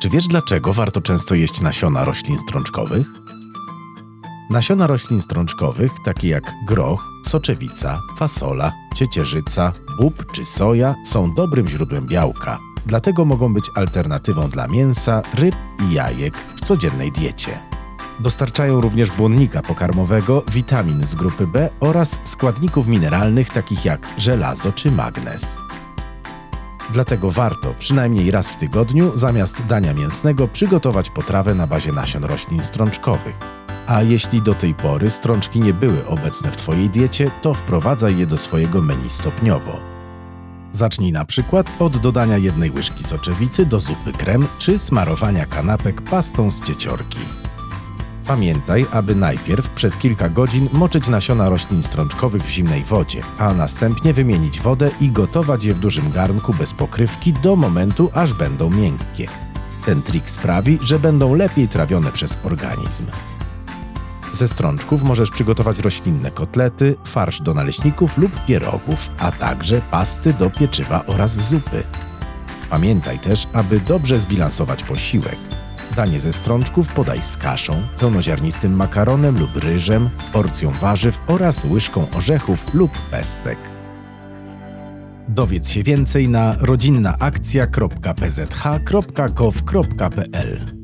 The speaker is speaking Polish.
Czy wiesz dlaczego warto często jeść nasiona roślin strączkowych? Nasiona roślin strączkowych, takie jak groch, soczewica, fasola, ciecierzyca, bób czy soja, są dobrym źródłem białka. Dlatego mogą być alternatywą dla mięsa, ryb i jajek w codziennej diecie. Dostarczają również błonnika pokarmowego, witamin z grupy B oraz składników mineralnych takich jak żelazo czy magnez. Dlatego warto przynajmniej raz w tygodniu zamiast dania mięsnego przygotować potrawę na bazie nasion roślin strączkowych. A jeśli do tej pory strączki nie były obecne w Twojej diecie, to wprowadzaj je do swojego menu stopniowo. Zacznij na przykład od dodania jednej łyżki soczewicy do zupy krem czy smarowania kanapek pastą z cieciorki. Pamiętaj, aby najpierw przez kilka godzin moczyć nasiona roślin strączkowych w zimnej wodzie, a następnie wymienić wodę i gotować je w dużym garnku bez pokrywki do momentu, aż będą miękkie. Ten trik sprawi, że będą lepiej trawione przez organizm. Ze strączków możesz przygotować roślinne kotlety, farsz do naleśników lub pierogów, a także pasty do pieczywa oraz zupy. Pamiętaj też, aby dobrze zbilansować posiłek. Danie ze strączków podaj z kaszą, pełnoziarnistym makaronem lub ryżem, porcją warzyw oraz łyżką orzechów lub pestek. Dowiedz się więcej na rodzinnaakcja.pzh.gov.pl